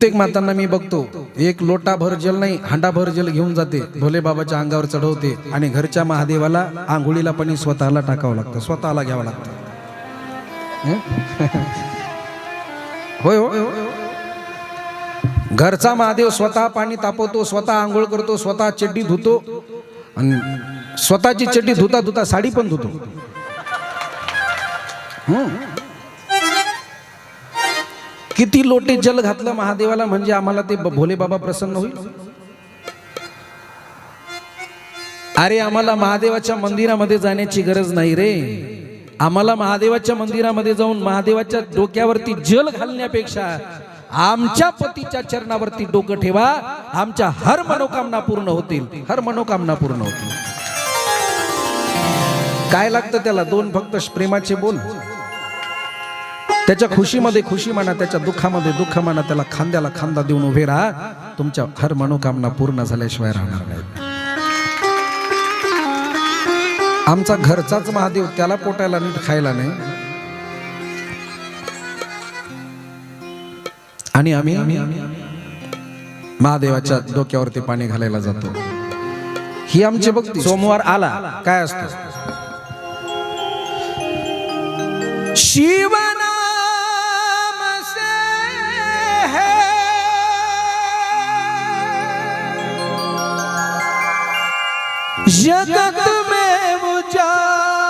प्रत्येक मातांना मी बघतो एक लोटा भर जल नाही हांडा भर जल घेऊन जाते. भोले बाबाच्या अंगावर चढवते आणि घरच्या महादेवाला आंघोळीला पाणी स्वतःला टाकावं लागतं स्वतःला घ्यावं लागतं. होय होय. घरचा महादेव स्वतः पाणी तापवतो स्वतः आंघोळ करतो स्वतः चड्डी धुतो आणि स्वतःची चड्डी धुता धुता साडी पण धुतो. किती लोटे जल घातलं महादेवाला म्हणजे आम्हाला ते भोले बाबा प्रसन्न होईल? अरे आम्हाला महादेवाच्या मंदिरामध्ये जाण्याची गरज नाही रे. आम्हाला महादेवाच्या मंदिरामध्ये जाऊन महादेवाच्या डोक्यावरती जल घालण्यापेक्षा आमच्या पतीच्या चरणावरती डोकं ठेवा. आमच्या हर मनोकामना पूर्ण होतील. हर मनोकामना पूर्ण होतील. काय लागतं त्याला? दोन फक्त प्रेमाचे बोल. त्याच्या खुशीमध्ये खुशी म्हणा त्याच्या दुःखामध्ये दुःख म्हणा त्याला खांद्याला खांदा देऊन उभे राहा. तुमच्या हर मनोकामना पूर्ण झाल्याशिवाय राहणार नाही. आमचा घरचाच महादेव त्याला पोटायला नीट खायला नाही. आणि आम्ही महादेवाच्या डोक्यावरती पाणी घालायला जातो. ही आमची भक्ती. सोमवार आला काय असतं? शिवा जगत में उजाला।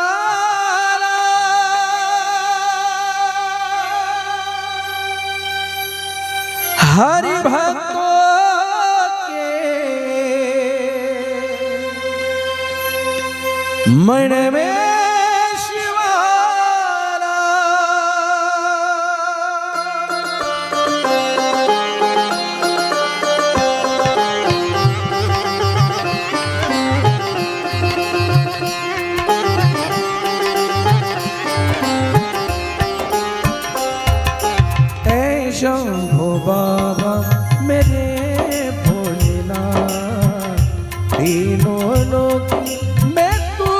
हरि भक्तों के मन में शंभो बाबा मेरे भोलेना। तीनों लोग मैं तू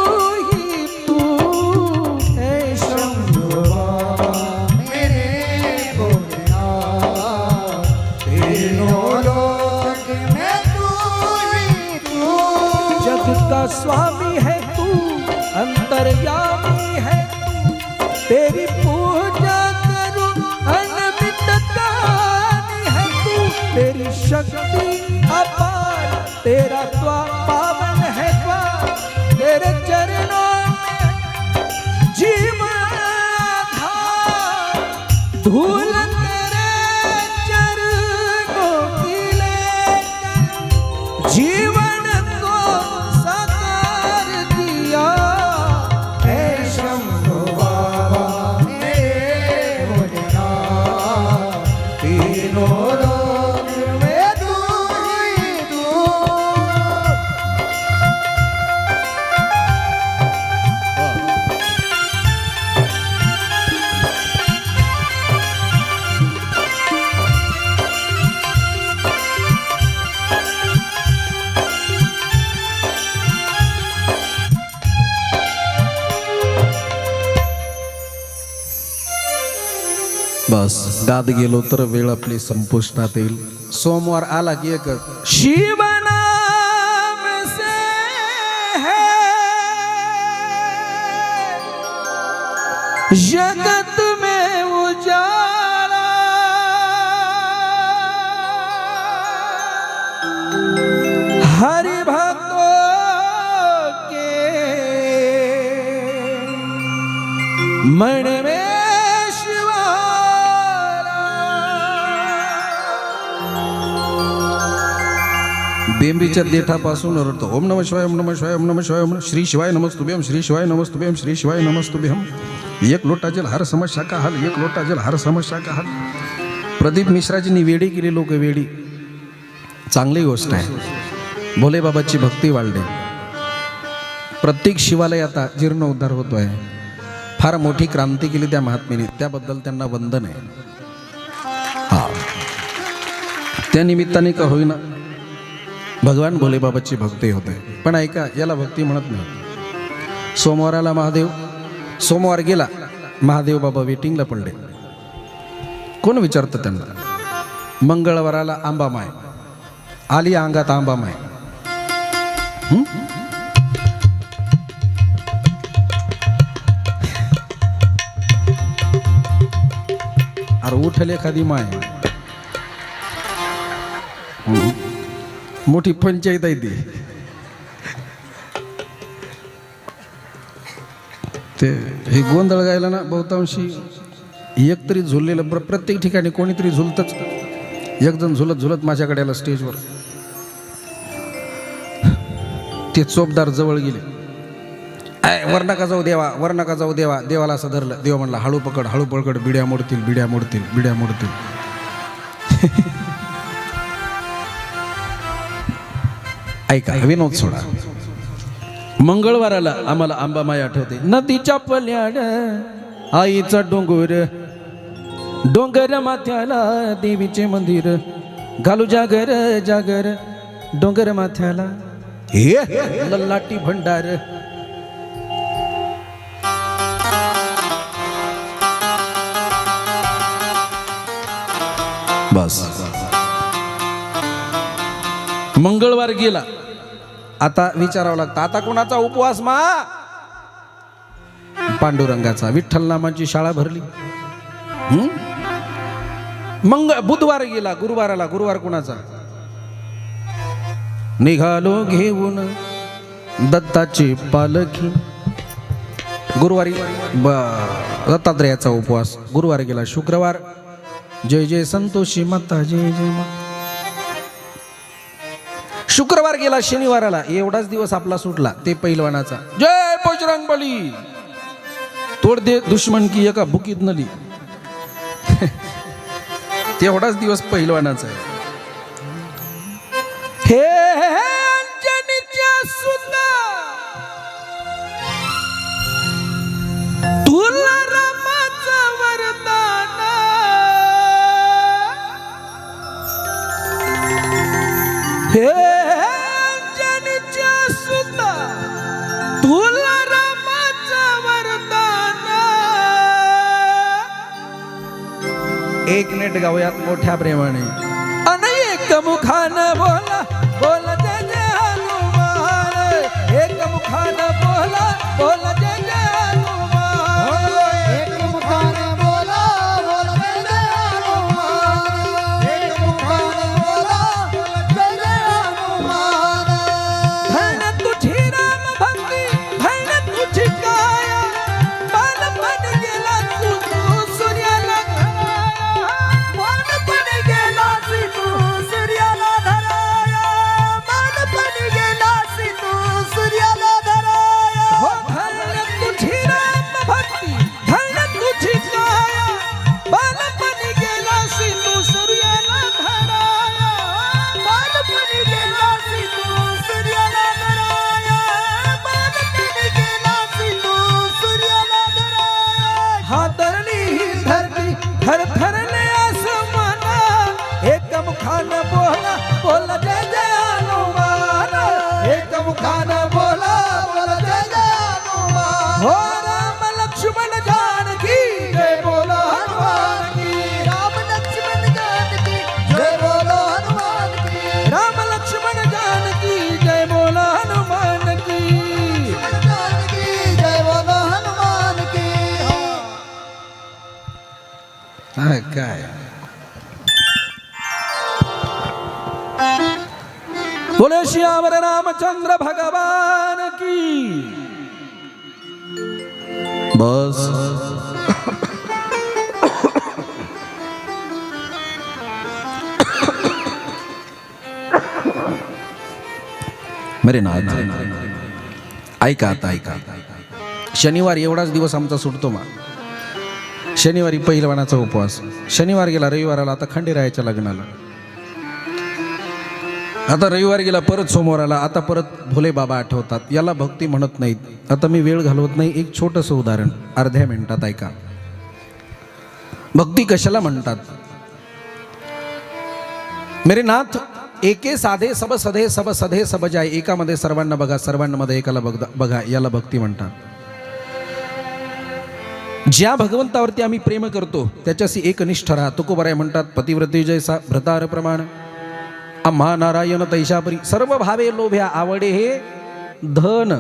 ही तू ऐ शंभो बाबा मेरे भोलेनाथ तीनों तू ही तू। स्वामी है तेरी शक्ति अपार तेरा बस दाद गेलो तर वेळ आपली संपुष्टात येईल. सोमवार आला की एक शिवना जगत में उजाला। हरि भक्तों के मन बेंबीच्या देठापासून रडतो ओम नम शिवाय ओम नम शिवाय ओम नम शिवाय ओम श्री शिवाय नमस्तुभ्यम श्री शिवाय नमस्तुभ्यम श्री शिवाय नमस्तुभ्यम एक लोटा जल हर समस्या का हल एक लोटा जल हर समस्या का हल प्रदीप मिश्राजींनी वेडी केली लोक वेडी. चांगली गोष्ट आहे. भोले बाबाची भक्ती वाढली. प्रत्येक शिवालय आता जीर्ण उद्धार आहे फार मोठी क्रांती केली त्या महात्मेने त्याबद्दल त्यांना वंदन आहे. हा. त्या निमित्ताने का होईना भगवान भोलेबाबाची भक्ती होते. पण ऐका याला भक्ती म्हणत नाही. सोमवाराला महादेव सोमवार गेला महादेव बाबा वेटिंगला पडले. कोण विचारतं त्यांना? मंगळवाराला आंबामाय. आली अंगात आंबामाय. अरे उठल एखादी माय. मोठी पंचायत आहे ती. ते हे गोंधळ गायला ना बहुतांशी एक तरी झुललेलं प्र- प्रत्येक ठिकाणी कोणीतरी झुलतच. एकजण झुलत झुलत माझ्याकडे आला स्टेजवर. ते चोपदार जवळ गेले. आय वर नका जाऊ देवा वर नका जाऊ देवा देवाला असं धरलं. देवा म्हणला हळू पकड हळू पकड बिड्या मोडतील बिड्या मोडतील बिड्या मोडतील. ऐका विनोद सोडा. मंगळवाराला आम्हाला आंबामाई आठवते. नदीच्या पल्याड आईचा डोंगर डोंगर माथ्याला देवीचे मंदिर. घालू जागर जागर डोंगर माथ्याला. हे? लल्लाटी भंडार. बस. मंगळवार गेला. आता विचारावं लागतं. आता कोणाचा उपवास मा? पांडुरंगाचा. विठ्ठल नामांची शाळा भरली. मंग बुधवार गेला गुरुवाराला. गुरुवार कोणाचा? निघालो घेऊन दत्ताची पालखी. गुरुवारी दत्तात्रयाचा उपवास. गुरुवार गेला शुक्रवार. जय जय संतोषी माता जय जय माता. शुक्रवार गेला शनिवाराला. एवढाच दिवस आपला सुटला ते पैलवानाचा. जय बजरंग बली! तोड दे दुश्मन की एका बुकीत नली. तेवढाच दिवस पैलवानाचा आहे. हे तुला वरदान! हे एक मिनिट गाऊयात मोठ्या प्रेमाने. अनेक मुखान बोला बोला एक मुखान बोला बोला एक मुखान बोला बोला जय जय श्यावर रामचंद्र भगवान की। बस। मेरे नाथ ऐका आता ऐका। शनिवार एवढाच दिवस आमचा सुटतो मा. शनिवारी पहिलवानाचा उपवास. शनिवार गेला रविवाराला आता खंडेरायाच्या लग्नाला. आता रविवार गेला परत सोमवार आला आता परत भोले बाबा आठवतात. याला भक्ती म्हणत नाहीत. आता मी वेळ घालवत नाही. एक छोटंसं उदाहरण अर्ध्या मिनिटात ऐका. भक्ती कशाला म्हणतात? मेरे नाथ एके साधे सब सधे सब सधे सब जाय. एकामध्ये सर्वांना बघा सर्वांमध्ये एकाला बघा बघा याला भक्ती म्हणतात. ज्या भगवंतावरती आम्ही प्रेम करतो त्याच्याशी एकनिष्ठ राहा. तुकोबराय म्हणतात पतिव्रते जैसा भ्रतार प्रमाण. आम्हा नारायण तैशापरी. सर्व भावे लोभ्या आवडे हे धन.